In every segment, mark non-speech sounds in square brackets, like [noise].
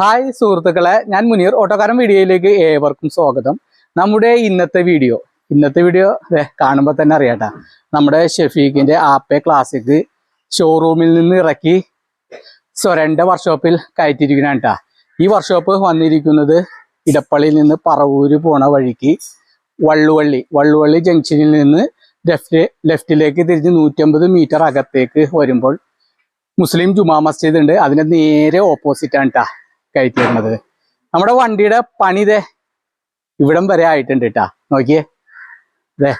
Hi സുഹൃത്തുക്കളെ ഞാൻ മുനീർ. ഓട്ടോക്കാരൻ വീഡിയോയിലേക്ക് ഏവർക്കും സ്വാഗതം. നമ്മുടെ ഇന്നത്തെ വീഡിയോ ഇന്നത്തെ വീഡിയോ അതെ കാണുമ്പോൾ തന്നെ അറിയാട്ടാ. നമ്മുടെ ഷെഫീഖിന്റെ ആപ്പെ ക്ലാസിക് ഷോറൂമിൽ നിന്ന് ഇറക്കി സ്വരന്റെ വർക്ക്ഷോപ്പിൽ കയറ്റിയിരിക്കുന്നതാണ് ഈ വർക്ക്ഷോപ്പ് വന്നിരിക്കുന്നത് ഇടപ്പള്ളിയിൽ നിന്ന് പറവൂര് പോണ വഴിക്ക് വള്ളുവള്ളി വള്ളുവള്ളി ജംഗ്ഷനിൽ നിന്ന് ലെഫ്റ്റ് ലെഫ്റ്റിലേക്ക് തിരിഞ്ഞ് നൂറ്റമ്പത് മീറ്റർ അകത്തേക്ക് വരുമ്പോൾ മുസ്ലിം ജുമാ മസ്ജിദ് ഉണ്ട്. അതിന്റെ നേരെ ഓപ്പോസിറ്റ് ആണ് കേട്ടാ കയറ്റിയിരുന്നത് നമ്മുടെ വണ്ടിയുടെ പണി ഇതേ ഇവിടം വരെ ആയിട്ടുണ്ട് കേട്ടാ നോക്കിയേ. ഇതേ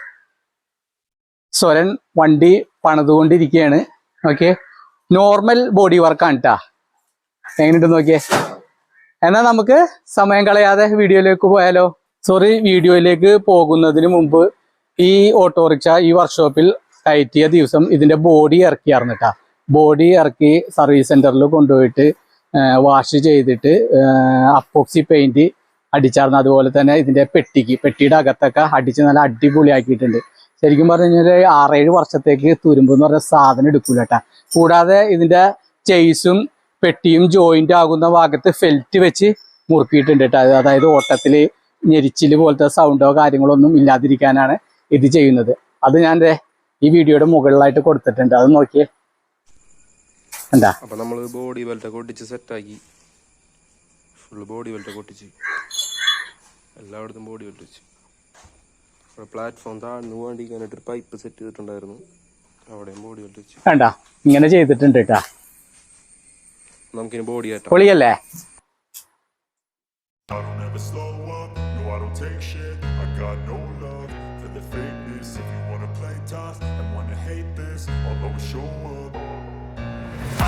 സ്വരൻ വണ്ടി പണിതുകൊണ്ടിരിക്കുകയാണ് നോക്കിയേ. നോർമൽ ബോഡി വർക്കാണ് കേട്ടാ എങ്ങനെയുണ്ട് നോക്കിയേ. എന്നാൽ നമുക്ക് സമയം കളയാതെ വീഡിയോയിലേക്ക് പോയാലോ? സോറി വീഡിയോയിലേക്ക് പോകുന്നതിന് മുമ്പ് ഈ ഓട്ടോറിക്ഷ ഈ വർക്ക്ഷോപ്പിൽ കയറ്റിയ ദിവസം ഇതിന്റെ ബോഡി ഇറക്കിയായിരുന്നു കേട്ടാ ബോഡി ഇറക്കി സർവീസ് സെന്ററിൽ കൊണ്ടുപോയിട്ട് വാഷ് ചെയ്തിട്ട് അപ്പോക്സി പെയിന്റ് അടിച്ചാർന്നു. അതുപോലെ തന്നെ ഇതിന്റെ പെട്ടിക്ക് പെട്ടിയുടെ അകത്തൊക്കെ അടിച്ച് നല്ല അടിപൊളിയാക്കിയിട്ടുണ്ട്. ശരിക്കും പറഞ്ഞു കഴിഞ്ഞാൽ ആറേഴ് വർഷത്തേക്ക് തുരുമ്പ് എന്ന് പറഞ്ഞ സാധനം എടുക്കൂല കൂടാതെ ഇതിന്റെ ചെയ്സും പെട്ടിയും ജോയിന്റ് ആകുന്ന ഭാഗത്ത് ഫെൽറ്റ് വെച്ച് മുറുക്കിയിട്ടുണ്ട് കേട്ടോ അത് അതായത് ഓട്ടത്തിൽ ഞെരിച്ചിൽ പോലത്തെ സൗണ്ടോ കാര്യങ്ങളോ ഒന്നും ഇല്ലാതിരിക്കാനാണ് ഇത് ചെയ്യുന്നത്. അത് ഞാൻ ഈ വീഡിയോയുടെ മുകളിലായിട്ട് കൊടുത്തിട്ടുണ്ട്. അത് നോക്കിയേ. എന്താ? അപ്പൊ നമ്മൾ ബോഡി ബെൽറ്റൊക്കെ ഒട്ടിച്ച് സെറ്റാക്കി ഫുള്ള് ബോഡി ബെൽറ്റൊക്കെ ഒട്ടിച്ച്. എല്ലായിടത്തും ബോഡി ബെൽറ്റ് വെച്ച്. അവിടെ പ്ലാറ്റ്ഫോം താഴ്ന്നു വേണ്ടിക്കാനായിട്ട് ഒരു പൈപ്പ് സെറ്റ് ചെയ്തിട്ടുണ്ടായിരുന്നു. അവിടെയും ബോഡി ബെൽറ്റ് വെച്ച്. വേണ്ട ഇങ്ങനെ ചെയ്തിട്ടുണ്ട് കേട്ടാ. നമുക്കിനി ബോഡി കയറ്റാം പൊളിയല്ലേ? Show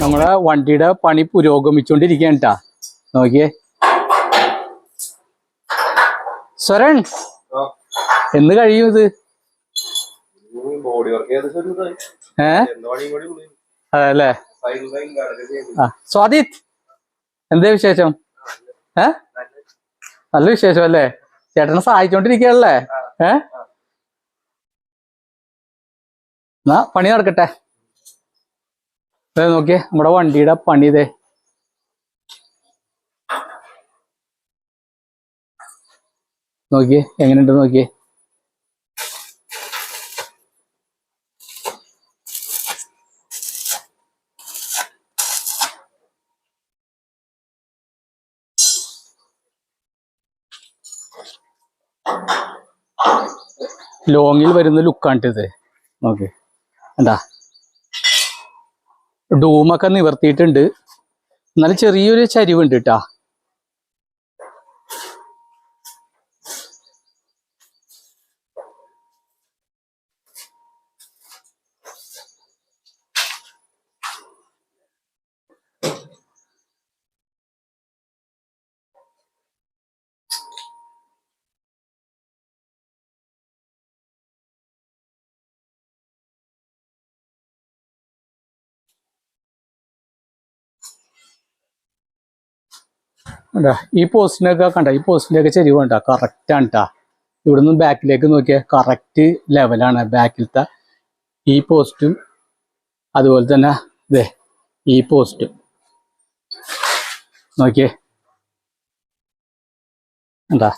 നമ്മുടെ വണ്ടിയുടെ പണി പുരോഗമിച്ചുകൊണ്ടിരിക്കുകയാണ് കേട്ടാ നോക്കിയേ. സ്വരൺ എന്ന് കഴിയും ഇത് ഏ? അതല്ലേ? ആ സ്വാദിത് എന്തേ വിശേഷം? ഏ? നല്ല വിശേഷം അല്ലേ ചേട്ടനെ സഹായിച്ചോണ്ടിരിക്കുകയല്ലേ ഏ? എന്നാ പണി നടക്കട്ടെ. നോക്കിയേ നമ്മുടെ വണ്ടിയുടെ പണി ഇതേ നോക്കിയേ എങ്ങനെയുണ്ട് നോക്കിയേ. ലോങ്ങിൽ വരുന്ന ലുക്കാണ് ഇത്. നോക്ക് എന്താ ഡൂമൊക്കെ നിവർത്തിയിട്ടുണ്ട്. എന്നാലും ചെറിയൊരു ചരിവുണ്ട് കേട്ടാ കണ്ടാ ഈ പോസ്റ്റിനൊക്കെ കണ്ട ഈ പോസ്റ്റിന്റെയൊക്കെ ചെരിവ് കണ്ട കറക്റ്റ് കേട്ടാ ഇവിടെ നിന്ന് ബാക്കിലേക്ക് നോക്കിയാൽ കറക്റ്റ് ലെവലാണ് ബാക്കിലത്തെ ഈ പോസ്റ്റും അതുപോലെ തന്നെ ഇതേ ഈ പോസ്റ്റും. നോക്കിയേ. എന്താ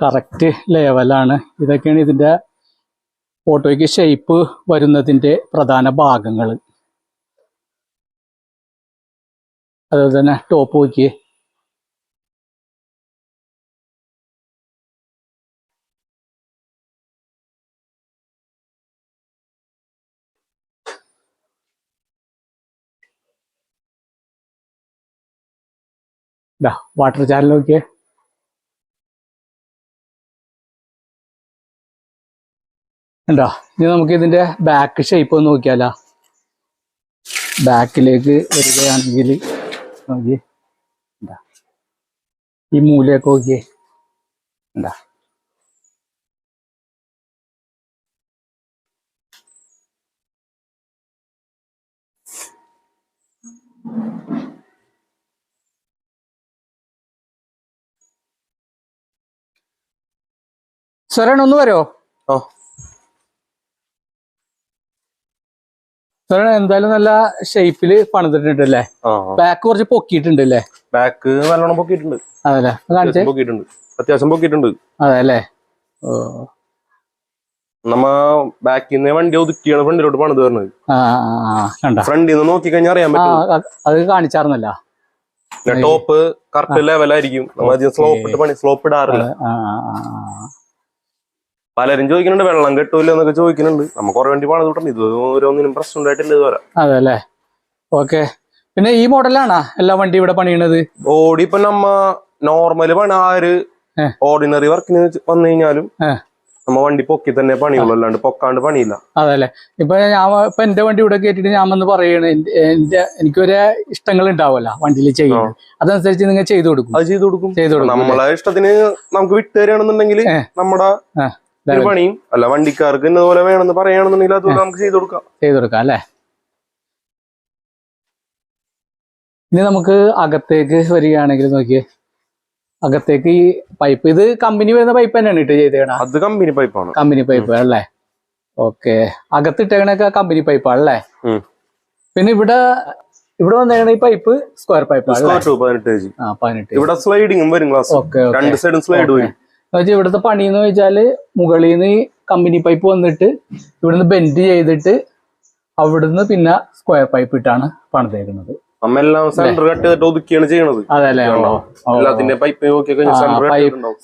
കറക്റ്റ് ലെവലാണ് ഇതൊക്കെയാണ് ഇതിന്റെ ഫോട്ടോയ്ക്ക് ഷേപ്പ് വരുന്നതിന്റെ പ്രധാന ഭാഗങ്ങൾ അതുപോലെ തന്നെ ടോപ്പ് നോക്കിയേ. വാട്ടർ ചാനൽ നോക്കിയേ. ഉണ്ടോ ഇനി നമുക്ക് ഇതിന്റെ ബാക്ക് ഷേപ്പ് ഒന്ന് നോക്കിയാലോ. ബാക്കിലേക്ക് വരികയാണെങ്കിൽ നോക്കി എന്താ ഈ മൂലയൊക്കെ നോക്കിയേ എന്താ സ്വരൺ ഒന്ന് വരുമോ ആ എന്തായാലും നല്ല ഷേപ്പിൽ പണിതിട്ടുണ്ടല്ലേ ആ. ബാക്ക് കുറച്ച് പൊക്കിയിട്ടുണ്ടല്ലേ? ബാക്ക് നല്ലോണം പൊക്കിയിട്ടുണ്ട്. അതല്ലേ? കാണിച്ചേ. അത്യാവശ്യം പൊക്കിയിട്ടുണ്ട്. അത്യാവശ്യം പൊക്കിയിട്ടുണ്ട്. അതെ അല്ലേ ഓ നമ്മ ബാക്കിൽ നിന്ന് വണ്ടി ഒതുക്കിയാണ് ഫ്രണ്ടിലോട്ട് പണിത് ആ, ഫ്രണ്ടിൽ നിന്ന് നോക്കി കഴിഞ്ഞാൽ അറിയാൻ പറ്റും. അത് കാണിച്ചാർന്നല്ല. ടോപ്പ് കറക്റ്റ് ലെവലായിരിക്കും നമ്മൾ അധികം സ്ലോപ്പ് ഇട്ട് പണി സ്ലോപ്പ് ഇടാറില്ല. പലരും ചോദിക്കുന്നുണ്ട് വെള്ളം കിട്ടൂല എന്നൊക്കെ ചോദിക്കുന്നുണ്ട്. നമുക്ക് കുറെ വണ്ടി പണിത് വിട്ടുണ്ട് ഇത് ഓരോന്നിനും പ്രശ്നം ഉണ്ടായിട്ടില്ല ഇതുവരെ. അതെ അല്ലേ ഓക്കെ. പിന്നെ ഈ മോഡലാണോ എല്ലാ വണ്ടി ഇവിടെ പണിയണത്? ഓടി ഇപ്പൊ നമ്മ നോർമൽ പണി ആ ഒരു ഓർഡിനറി വർക്കിന് വന്നു കഴിഞ്ഞാലും നമ്മ വണ്ടി പൊക്കി തന്നെ പണിയുള്ളൂ. അല്ലാണ്ട് പൊക്കാണ്ട് പണിയില്ല. അതെ അല്ലേ ഇപ്പൊ ഞാൻ ഇപ്പൊ എന്റെ വണ്ടി ഇവിടെ കേട്ടിട്ട് ഞാൻ വന്ന് പറയണ എന്റെ എനിക്കൊരു ഇഷ്ടങ്ങൾ ഉണ്ടാവുമല്ലോ വണ്ടിയിൽ ചെയ്യുന്നത്. അതനുസരിച്ച് നിങ്ങൾ ചെയ്തു കൊടുക്കും. അത് ചെയ്തു കൊടുക്കും. ചെയ്തു കൊടുക്കും നമ്മളെ ഇഷ്ടത്തിന് നമുക്ക് വിട്ടു തരികയാണെന്നുണ്ടെങ്കിൽ നമ്മുടെ ഒരു പണിയും അല്ല വണ്ടിക്കാർക്ക് ഇന്നതുപോലെ വേണമെന്ന് പറയുകയാണെന്നുണ്ടെങ്കിൽ അത് നമുക്ക് ചെയ്തു കൊടുക്കാം ചെയ്തു കൊടുക്കാം അല്ലേ? ഇനി നമുക്ക് അകത്തേക്ക് വരികയാണെങ്കിൽ നോക്കിയേ. അകത്തേക്ക് ഈ പൈപ്പ് ഇത് കമ്പനി വരുന്ന പൈപ്പ് തന്നെയാണ് ഇട്ട് ചെയ്തേണ അത് കമ്പനി പൈപ്പാണ് കമ്പനി പൈപ്പ് അല്ലേ? ഓക്കെ അകത്തിട്ടേക്കണൊക്കെ കമ്പനി പൈപ്പാണ് അല്ലേ? പിന്നെ ഇവിടെ ഇവിടെ വന്നേക്കണ ഈ പൈപ്പ് സ്ക്വയർ പൈപ്പ് പതിനെട്ട് ഇവിടെ സ്ലൈഡിങ്ങും വരും ഓക്കെ രണ്ട് സൈഡും സ്ലൈഡ് വരും. എന്നുവെച്ചാൽ ഇവിടുത്തെ പണി എന്ന് വെച്ചാൽ മുകളിൽ നിന്ന് കമ്പനി പൈപ്പ് വന്നിട്ട് ഇവിടുന്ന് ബെൻഡ് ചെയ്തിട്ട് അവിടുന്ന് പിന്നെ സ്ക്വയർ പൈപ്പ് ഇട്ടാണ് പണിതേക്കുന്നത്. സെന്റർ കട്ട് ചെയ്തിട്ട് ഒതുക്കിയാണ് ചെയ്യണത്. അതല്ലേ എല്ലാത്തിന്റെ പൈപ്പ്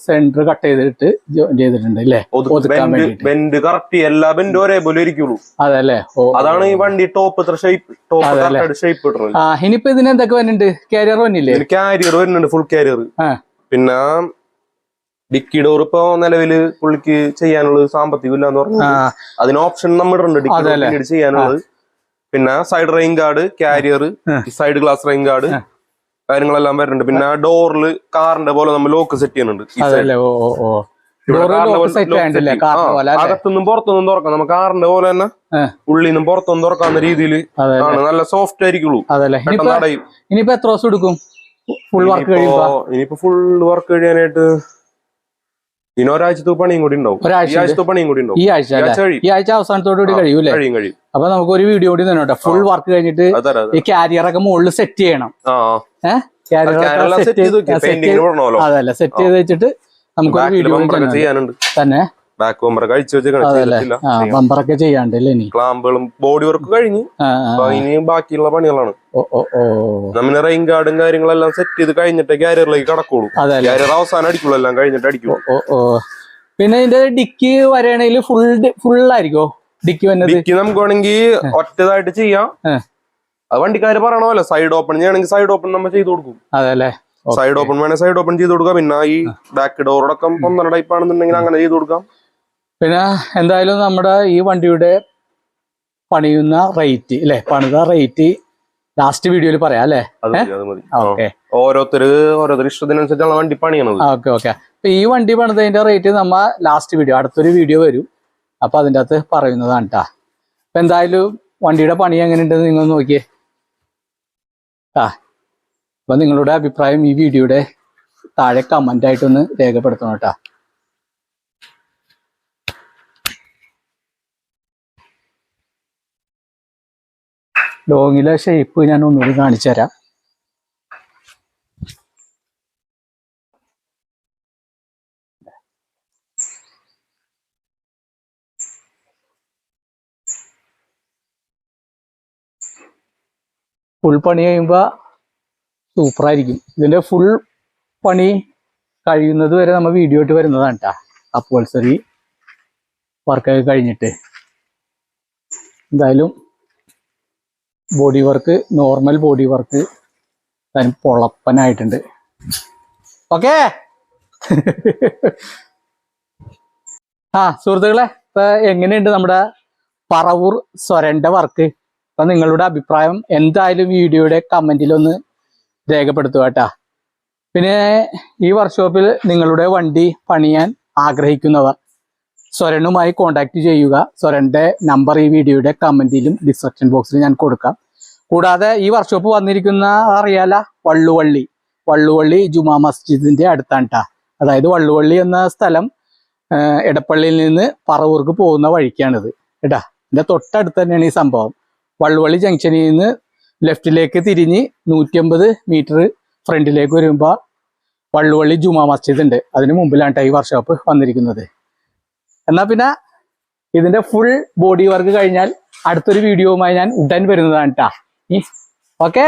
സെന്റർ കട്ട് ചെയ്തിട്ട് ചെയ്തിട്ടുണ്ട് അല്ലേ ബെൻഡ് കറക്റ്റ് എല്ലാ ബെൻഡും ഒരേപോലെ ഇരിക്കുള്ളൂ. അതല്ലേ അതാണ് ഈ വണ്ടി ടോപ്പ് ഇത്ര ഷേപ്പ് ടോപ്പ് ഷേപ്പ് ഇനിയിപ്പോ ഇതിന് എന്തൊക്കെ വരുന്നുണ്ട്? കാരിയർ വന്നില്ലേ? കാരിയർ വരുന്നുണ്ട് ഫുൾ കാരിയർ പിന്നെ ഡിക്കി ഡോർ ഇപ്പൊ നിലവിൽ പുള്ളിക്ക് ചെയ്യാനുള്ളത് സാമ്പത്തികം ഇല്ലാന്ന് പറഞ്ഞു അതിന് ഓപ്ഷൻ നമ്മുടെ ഉണ്ട് ഡിക്കി ഡോർ അതല്ലേ? പിന്നീട് ചെയ്യാനുള്ളത്. പിന്നെ side rain guard carrier side glass rain guard കാര്യങ്ങളെല്ലാം വരുന്നുണ്ട്. പിന്നെ ഡോറിൽ കാറിന്റെ പോലെ നമ്മൾ ലോക്ക് സെറ്റ് ചെയ്യുന്നുണ്ട് അകത്തുനിന്നും പുറത്തുനിന്നും തുറക്കാം. നമുക്ക് കാറിന്റെ പോലെ തന്നെ. ഉള്ളിൽ നിന്നും പുറത്തുനിന്നും തുറക്കാവുന്ന രീതിയിൽ ആണ്. നല്ല സോഫ്റ്റ് ആയിരിക്കുള്ളൂ. ഇനിയിപ്പോ എത്ര ദിവസം എടുക്കും? ഫുൾ വർക്ക് ഇനിയിപ്പോ ഫുൾ വർക്ക് കഴിയാനായിട്ട് ഇനി ഒരാഴ്ചത്തെ പണിയും കൂടി ഉണ്ടാവും. പണിയും കൂടി ഉണ്ടാവും. ഈ ആഴ്ച ഈ ആഴ്ച അവസാനത്തോടു കൂടി കഴിയൂലേ കഴിയും കഴിയും അപ്പൊ നമുക്ക് ഒരു വീഡിയോ കൂടി തന്നെ ഫുൾ വർക്ക് കഴിഞ്ഞിട്ട് ഈ കാരിയർ ഒക്കെ മുകളിൽ സെറ്റ് ചെയ്യണം. ഏഹ് സെറ്റ് ചെയ്ത് അതല്ല സെറ്റ് ചെയ്ത് വെച്ചിട്ട് നമുക്ക് ഒരു വീഡിയോ തന്നെ. ബാക്ക് ബമ്പർ കഴിച്ചു ആ ബമ്പറൊക്കെ ഇനി? ക്ലാമ്പുകളും ബോഡി വർക്ക് കഴിഞ്ഞ്. ഇനി ബാക്കിയുള്ള പണികളാണ്. നമ്മൾ റെയിൻ ഗാർഡും കാര്യങ്ങളെല്ലാം സെറ്റ് ചെയ്ത് കഴിഞ്ഞിട്ട് ക്യാരിയറിലേക്ക് കടക്കുള്ളൂ. ക്യാരിയർ അവസാനം അടിക്കുള്ളൂ എല്ലാം കഴിഞ്ഞിട്ട് ഓ പിന്നെ ഇതിന്റെ ഡിക്കി വരണെങ്കിൽ ഫുൾ ഫുൾ ആയിരിക്കോ? ഡിക്കി വന്നത്? ഡിക്കി നമുക്ക് വേണമെങ്കിൽ ഒറ്റതായിട്ട് ചെയ്യാം. അത് വണ്ടിക്കാര് പറയണമല്ലോ സൈഡ് ഓപ്പൺ ചെയ്യണമെങ്കിൽ സൈഡ് ഓപ്പൺ നമ്മൾ ചെയ്ത് കൊടുക്കും. അതല്ലേ? സൈഡ് ഓപ്പൺ വേണേൽ സൈഡ് ഓപ്പൺ ചെയ്ത് കൊടുക്കാം. പിന്നെ ഈ ബാക്ക് ഡോറടക്കം ഒന്നര ടൈപ്പ് ആണെന്നുണ്ടെങ്കിൽ അങ്ങനെ ചെയ്ത് കൊടുക്കാം. പിന്നെ എന്തായാലും നമ്മുടെ ഈ വണ്ടിയുടെ പണിയുന്ന റേറ്റ് അല്ലെ? പണിത റേറ്റ് ലാസ്റ്റ് വീഡിയോയിൽ പറയാം അല്ലേ? ഓരോരുത്തർ ഓക്കെ. ഓരോരുത്തര് ഓരോരുത്തർ ഇഷ്ടത്തിനനുസരിച്ചാണ് വണ്ടി പണിയണത്. Okay okay. അപ്പൊ ഈ വണ്ടി പണിതതിന്റെ റേറ്റ് നമ്മ ലാസ്റ്റ് വീഡിയോ അടുത്തൊരു വീഡിയോ വരും. അപ്പൊ അതിന്റെ അകത്ത് പറയുന്നതാണ് കേട്ടാ അപ്പൊ എന്തായാലും വണ്ടിയുടെ പണി എങ്ങനെയുണ്ടെന്ന് നിങ്ങൾ നോക്കിയേ. ആ അപ്പൊ നിങ്ങളുടെ അഭിപ്രായം ഈ വീഡിയോയുടെ താഴെ കമന്റ് ആയിട്ടൊന്ന് രേഖപ്പെടുത്തണം കേട്ടോ ലോങ്ങിലെ ഷേപ്പ് ഞാൻ ഒന്നുകൂടി കാണിച്ചു തരാം. ഫുൾ പണി കഴിയുമ്പോൾ സൂപ്പറായിരിക്കും ഇതിന്റെ ഫുൾ പണി കഴിയുന്നത് വരെ നമ്മൾ വീഡിയോ ആയിട്ട് വരുന്നതാണ് കേട്ടോ അപ്പോൾസറി വർക്കൊക്കെ കഴിഞ്ഞിട്ട്. എന്തായാലും body work normal body work താൻ പൊളപ്പനായിട്ടുണ്ട്. ഓക്കേ [laughs] ആ സുഹൃത്തുക്കളെ ഇപ്പൊ എങ്ങനെയുണ്ട് നമ്മുടെ പറവൂർ സ്വരന്റെ വർക്ക് അപ്പൊ നിങ്ങളുടെ അഭിപ്രായം എന്തായാലും വീഡിയോയുടെ കമന്റിലൊന്ന് രേഖപ്പെടുത്തുക കേട്ടാ. പിന്നെ ഈ വർക്ക്ഷോപ്പിൽ നിങ്ങളുടെ വണ്ടി പണിയാൻ ആഗ്രഹിക്കുന്നവർ സ്വരനുമായി കോൺടാക്ട് ചെയ്യുക. സ്വരന്റെ നമ്പർ ഈ വീഡിയോയുടെ കമന്റിലും ഡിസ്ക്രിപ്ഷൻ ബോക്സിൽ ഞാൻ കൊടുക്കാം. കൂടാതെ ഈ വർക്ക്ഷോപ്പ് വന്നിരിക്കുന്ന അറിയാല? വള്ളുവള്ളി. വള്ളുവള്ളി ജുമാ മസ്ജിദിന്റെ അടുത്താണ് അതായത് വള്ളുവള്ളി എന്ന സ്ഥലം എടപ്പള്ളിയിൽ നിന്ന് പറവൂർക്ക് പോകുന്ന വഴിക്കാണിത്. കേട്ടാ? ഇതിന്റെ തൊട്ടടുത്ത് തന്നെയാണ് ഈ സംഭവം. വള്ളുവള്ളി ജംഗ്ഷനിൽ നിന്ന് ലെഫ്റ്റിലേക്ക് തിരിഞ്ഞ് നൂറ്റിയമ്പത് മീറ്റർ ഫ്രണ്ടിലേക്ക് വരുമ്പോൾ വള്ളുവള്ളി ജുമാ മസ്ജിദ് ഉണ്ട്. അതിന് മുമ്പിലാണ് ഈ വർക്ക്ഷോപ്പ് വന്നിരിക്കുന്നത്. എന്നാ പിന്നെ ഇതിന്റെ ഫുൾ ബോഡി വർക്ക് കഴിഞ്ഞാൽ അടുത്തൊരു വീഡിയോവുമായി ഞാൻ ഉടൻ വരുന്നതാണ് കേട്ടാ ഓക്കേ